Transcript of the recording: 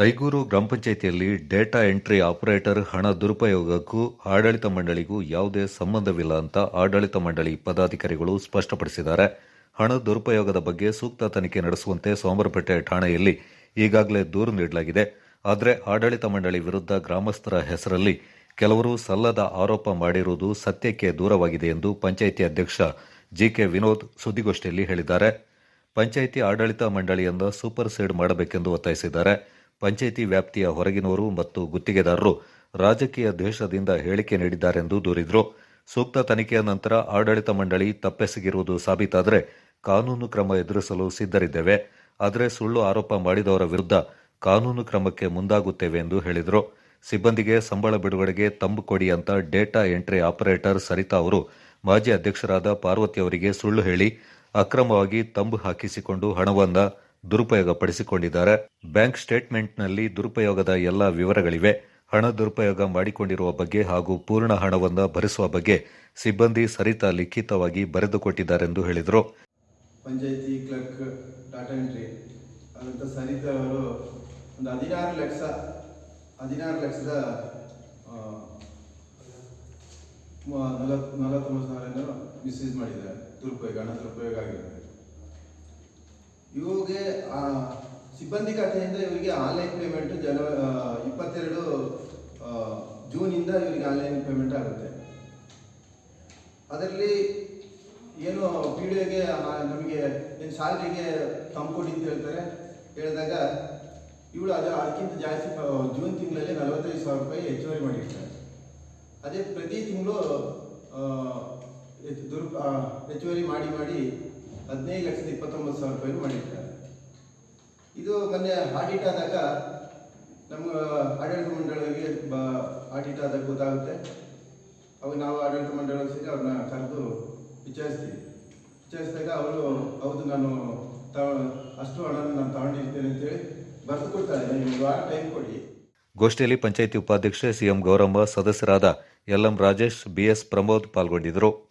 ಐಗೂರು ಗ್ರಾಮ ಪಂಚಾಯಿತಿಯಲ್ಲಿ data entry operator ಹಣ ದುರುಪಯೋಗಕ್ಕೂ ಆಡಳಿತ ಮಂಡಳಿಗೂ ಯಾವುದೇ ಸಂಬಂಧವಿಲ್ಲ ಅಂತ ಆಡಳಿತ ಮಂಡಳಿ ಪದಾಧಿಕಾರಿಗಳು ಸ್ಪಷ್ಟಪಡಿಸಿದ್ದಾರೆ. ಹಣ ದುರುಪಯೋಗದ ಬಗ್ಗೆ ಸೂಕ್ತ ತನಿಖೆ ನಡೆಸುವಂತೆ ಸೋಮರಪೇಟೆ ಠಾಣೆಯಲ್ಲಿ ಈಗಾಗಲೇ ದೂರು ನೀಡಲಾಗಿದೆ. ಆದರೆ ಆಡಳಿತ ಮಂಡಳಿ ವಿರುದ್ಧ ಗ್ರಾಮಸ್ಥರ ಹೆಸರಲ್ಲಿ ಕೆಲವರು ಸಲ್ಲದ ಆರೋಪ ಮಾಡಿರುವುದು ಸತ್ಯಕ್ಕೆ ದೂರವಾಗಿದೆ ಎಂದು ಪಂಚಾಯಿತಿ ಅಧ್ಯಕ್ಷ ಜಿ ಕೆ ವಿನೋದ್ ಸುದ್ದಿಗೋಷ್ಠಿಯಲ್ಲಿ ಹೇಳಿದ್ದಾರೆ. ಪಂಚಾಯಿತಿ ಆಡಳಿತ ಮಂಡಳಿಯಿಂದ ಸೂಪರ್ ಸೀಡ್ ಮಾಡಬೇಕೆಂದು ಒತ್ತಾಯಿಸಿದ್ದಾರೆ. ಪಂಚಾಯಿತಿ ವ್ಯಾಪ್ತಿಯ ಹೊರಗಿನವರು ಮತ್ತು ಗುತ್ತಿಗೆದಾರರು ರಾಜಕೀಯ ದ್ವೇಷದಿಂದ ಹೇಳಿಕೆ ನೀಡಿದ್ದಾರೆಂದು ದೂರಿದರು. ಸೂಕ್ತ ತನಿಖೆಯ ನಂತರ ಆಡಳಿತ ಮಂಡಳಿ ತಪ್ಪೆಸಗಿರುವುದು ಸಾಬೀತಾದರೆ ಕಾನೂನು ಕ್ರಮ ಎದುರಿಸಲು ಸಿದ್ಧರಿದ್ದೇವೆ. ಆದರೆ ಸುಳ್ಳು ಆರೋಪ ಮಾಡಿದವರ ವಿರುದ್ಧ ಕಾನೂನು ಕ್ರಮಕ್ಕೆ ಮುಂದಾಗುತ್ತೇವೆ ಎಂದು ಹೇಳಿದರು. ಸಿಬ್ಬಂದಿಗೆ ಸಂಬಳ ಬಿಡುಗಡೆಗೆ ತಂಬು ಕೊಡಿ ಅಂತ ಡೇಟಾ ಎಂಟ್ರಿ ಆಪರೇಟರ್ ಸರಿತಾ ಅವರು ಮಾಜಿ ಅಧ್ಯಕ್ಷರಾದ ಪಾರ್ವತಿ ಅವರಿಗೆ ಸುಳ್ಳು ಹೇಳಿ, ಅಕ್ರಮವಾಗಿ ತಂಬು ಹಾಕಿಸಿಕೊಂಡು ಹಣವನ್ನ ದುರುಪಯೋಗಪಡಿಸಿಕೊಂಡಿದ್ದಾರೆ. ಬ್ಯಾಂಕ್ ಸ್ಟೇಟ್ಮೆಂಟ್ನಲ್ಲಿ ದುರುಪಯೋಗದ ಎಲ್ಲ ವಿವರಗಳಿವೆ. ಹಣ ದುರುಪಯೋಗ ಮಾಡಿಕೊಂಡಿರುವ ಬಗ್ಗೆ ಹಾಗೂ ಪೂರ್ಣ ಹಣವನ್ನು ಭರಿಸುವ ಬಗ್ಗೆ ಸಿಬ್ಬಂದಿ ಸರಿತಾ ಲಿಖಿತವಾಗಿ ಬರೆದುಕೊಟ್ಟಿದ್ದಾರೆಂದು ಹೇಳಿದರು. ಪಂಚಾಯತಿ ಕ್ಲರ್ಕ್ ಡಾಟಾ ಎಂಟ್ರಿ. ಅದಂತ ಸರಿತಾ ಅವರು ಒಂದು ಹದಿನಾರು ಲಕ್ಷ, ಹದಿನಾರು ಲಕ್ಷದ ನಲವತ್ತೊಂಬತ್ತು ಸಾವಿರ ಮಿಸ್ಯೂಸ್ ಮಾಡಿದ್ದಾರೆ. ದುರುಪಯೋಗ, ಹಣ ದುರುಪಯೋಗ ಆಗಿರುತ್ತೆ ಇವಿಗೆ ಆ, ಸಿಬ್ಬಂದಿ ಖಾತೆಯಿಂದ ಇವರಿಗೆ ಆನ್ಲೈನ್ ಪೇಮೆಂಟ್ ಜನ ಆ, ಇಪ್ಪತ್ತೆರಡು ಜೂನಿಂದ ಇವರಿಗೆ ಆನ್ಲೈನ್ ಪೇಮೆಂಟ್ ಆಗುತ್ತೆ. ಅದರಲ್ಲಿ ಏನು ಪಿ ಡಿ ಒಗೆ ನಮಗೆ ಏನು ಸ್ಯಾಲ್ರಿಗೆ ತಂಪುಡಿ ಅಂತ ಹೇಳ್ತಾರೆ. ಹೇಳಿದಾಗ ಇವಳು ಅದು ಅದಕ್ಕಿಂತ ಜಾಸ್ತಿ ಜೂನ್ ತಿಂಗಳಲ್ಲಿ ನಲವತ್ತೈದು ಸಾವಿರ ರೂಪಾಯಿ ಹೆಚ್ಚುವರಿ ಮಾಡಿರ್ತಾರೆ. ಅದೇ ಪ್ರತಿ ತಿಂಗಳು ದುರ್ ಹೆಚ್ಚುವರಿ ಮಾಡಿ ಮಾಡಿ ಹದಿನೈದು ಲಕ್ಷದ ಇಪ್ಪತ್ತೊಂಬತ್ತು ಸಾವಿರ ರೂಪಾಯಿ ಮಾಡಿರ್ತಾರೆ. ಇದು ಮೊನ್ನೆ ಆಡಿಟ್ ಆದಾಗ ನಮ್ಮ ಆಡಳಿತ ಮಂಡಳಿಗೆ ಬ ಆಡಿಟ್ ಆದಾಗ ಗೊತ್ತಾಗುತ್ತೆ. ಅವಾಗ ನಾವು ಆಡಳಿತ ಮಂಡಳಿ ಸೇರಿ ಅವ್ರನ್ನ ಕರೆದು ವಿಚಾರಿಸ್ತೀವಿ. ವಿಚಾರಿಸಿದಾಗ ಅವರು, ಹೌದು, ನಾನು ತ ಅಷ್ಟು ಹಣ ನಾನು ತಗೊಂಡಿರ್ತೇನೆ ಅಂತೇಳಿ ಬರೆದು ಕೊಡ್ತಾರೆ. ನಿಮ್ಗೆ ವಾರ ಟೈಮ್ ಕೊಡಿ. ಗೋಷ್ಠಿಯಲ್ಲಿ ಪಂಚಾಯಿತಿ ಉಪಾಧ್ಯಕ್ಷೆ ಸಿಎಂ ಗೌರಮ್ಮ ಸದಸ್ಯರಾದ ಎಲ್ಎಂ ರಾಜೇಶ್ ಬಿಎಸ್ ಪ್ರಮೋದ್ ಪಾಲ್ಗೊಂಡಿದ್ದರು.